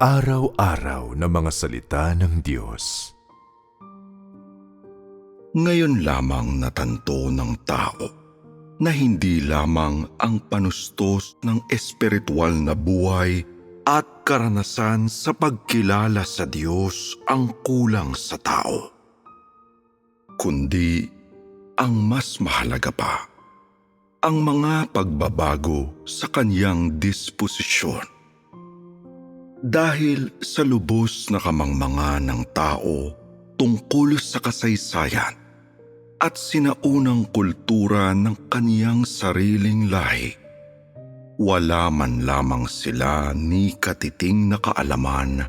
Araw-araw na mga salita ng Diyos. Ngayon lamang natanto ng tao na hindi lamang ang panustos ng espiritual na buhay at karanasan sa pagkilala sa Diyos ang kulang sa tao, kundi ang mas mahalaga pa, ang mga pagbabago sa kanyang disposisyon. Dahil sa lubos na kamangmanga ng tao tungkol sa kasaysayan at sinaunang kultura ng kaniyang sariling lahi. Wala man lamang sila ni katiting na kaalaman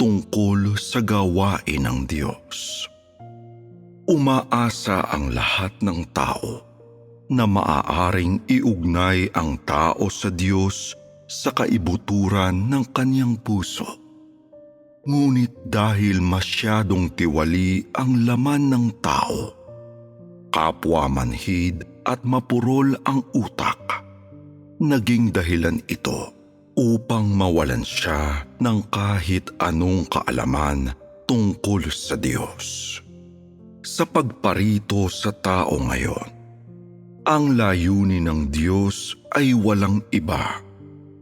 tungkol sa gawain ng Diyos. Umaasa ang lahat ng tao na maaaring iugnay ang tao sa Diyos sa kaibuturan ng kaniyang puso. Ngunit dahil masyadong tiwali ang laman ng tao, kapwa manhid at mapurol ang utak, naging dahilan ito upang mawalan siya ng kahit anong kaalaman tungkol sa Diyos. Sa pagparito sa tao ngayon, ang layunin ng Diyos ay walang iba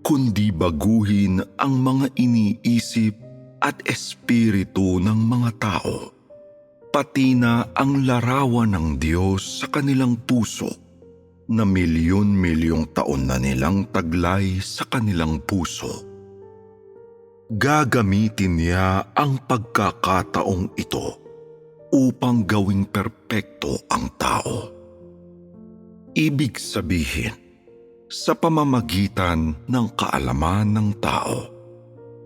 kundi baguhin ang mga iniisip at espiritu ng mga tao, pati na ang larawan ng Diyos sa kanilang puso na milyon-milyong taon na nilang taglay sa kanilang puso. Gagamitin niya ang pagkakataong ito upang gawing perpekto ang tao. Ibig sabihin, sa pamamagitan ng kaalaman ng tao.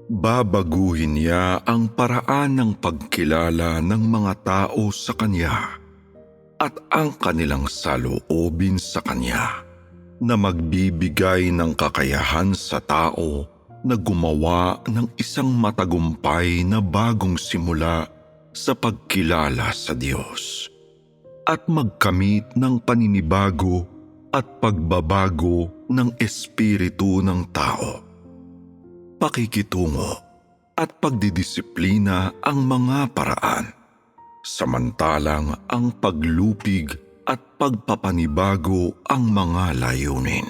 Babaguhin niya ang paraan ng pagkilala ng mga tao sa Kanya at ang kanilang saloobin sa Kanya na magbibigay ng kakayahan sa tao na gumawa ng isang matagumpay na bagong simula sa pagkilala sa Diyos at magkamit ng paninibago at pagbabago ng espiritu ng tao. Pakikitungo at pagdidisiplina ang mga paraan, samantalang ang paglupig at pagpapanibago ang mga layunin.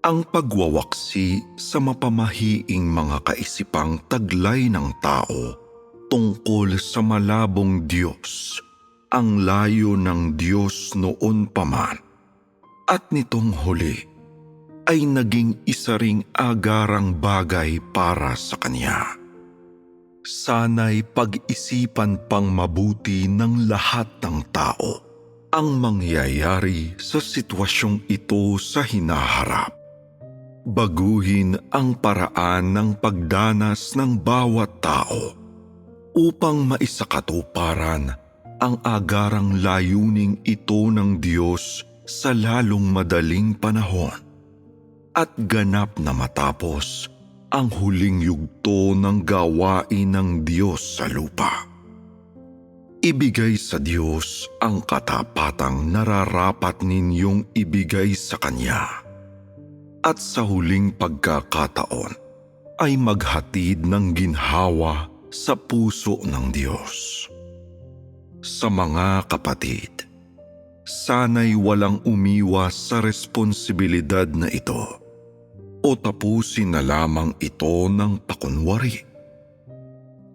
Ang pagwawaksi sa mapamahiing mga kaisipang taglay ng tao tungkol sa malabong Diyos ang layo ng Diyos noon pa man at nitong huli ay naging isa ring agarang bagay para sa kanya. Sana'y pag-isipan pang mabuti ng lahat ng tao ang mangyayari sa sitwasyong ito sa hinaharap. Baguhin ang paraan ng pagdanas ng bawat tao upang maisakatuparan ang agarang layuning ito ng Diyos sa lalong madaling panahon at ganap na matapos ang huling yugto ng gawain ng Diyos sa lupa. Ibigay sa Diyos ang katapatang nararapat ninyong ibigay sa Kanya. At sa huling pagkakataon ay maghatid ng ginhawa sa puso ng Diyos. Sa mga kapatid, sana'y walang umiwas sa responsibilidad na ito o tapusin na lamang ito ng pakunwari.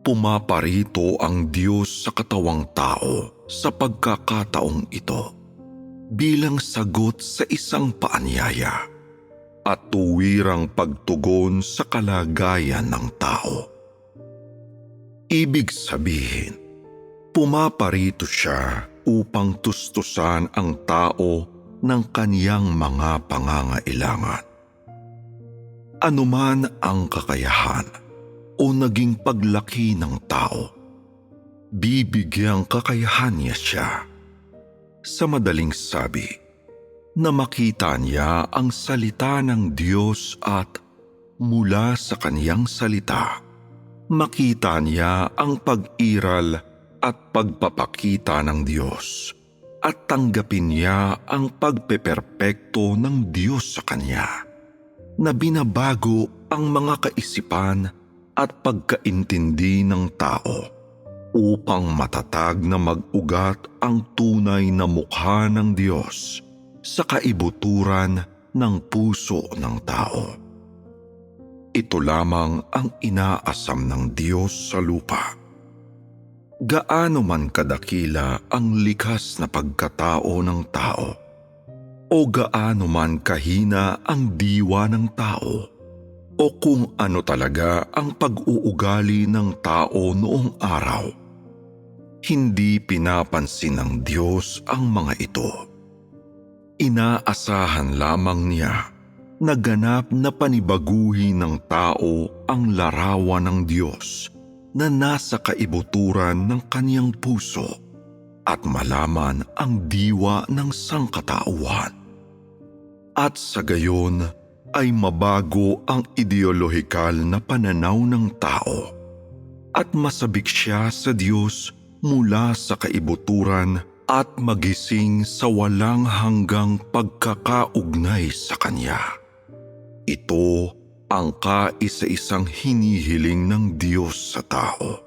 Pumaparito ang Diyos sa katawang tao sa pagkakataong ito bilang sagot sa isang paanyaya at tuwirang pagtugon sa kalagayan ng tao. Ibig sabihin, pumaparito siya upang tustusan ang tao ng kaniyang mga pangangailangan. Anuman ang kakayahan o naging paglaki ng tao, bibigyang kakayahan niya siya. Sa madaling sabi, na makita niya ang salita ng Diyos at mula sa kaniyang salita, makita niya ang pag-iral at pagpapakita ng Diyos at tanggapin niya ang pagpeperpekto ng Diyos sa Kanya. na binabago ang mga kaisipan at pagkaintindi ng tao upang matatag na mag-ugat ang tunay na mukha ng Diyos sa kaibuturan ng puso ng tao. Ito lamang ang inaasam ng Diyos sa lupa. Gaano man kadakila ang likas na pagkatao ng tao, o gaano man kahina ang diwa ng tao, o kung ano talaga ang pag-uugali ng tao noong araw, hindi pinapansin ng Diyos ang mga ito. Inaasahan lamang niya na ganap na panibaguhin ng tao ang larawan ng Diyos na nasa kaibuturan ng kaniyang puso at malaman ang diwa ng sangkatauhan. At sa gayon ay mabago ang ideolohikal na pananaw ng tao at masabik siya sa Diyos mula sa kaibuturan at magising sa walang hanggang pagkakaugnay sa Kanya. Ito ang kaisa-isang hinihiling ng Diyos sa tao.